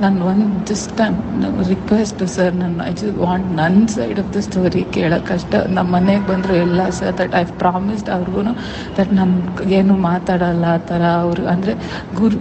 ನಾನು ಒಂದು just request sir ನಾನು ಐ ಜಸ್ಟ್ ವಾಂಟ್ ನನ್ನ ಸೈಡ್ ಆಫ್ ದ ಸ್ಟೋರಿ ಕೇಳೋಕ್ಕಷ್ಟ ನಮ್ಮ ಮನೆಗೆ ಬಂದರು ಎಲ್ಲ ಸರ್ ದಟ್ ಐ ಪ್ರಾಮಿಸ್ಡ್ ಅವ್ರಿಗೂ ದಟ್ ನಾನು ಏನು ಮಾತಾಡಲ್ಲ ಆ ಥರ ಅವರು, ಅಂದರೆ ಗುರು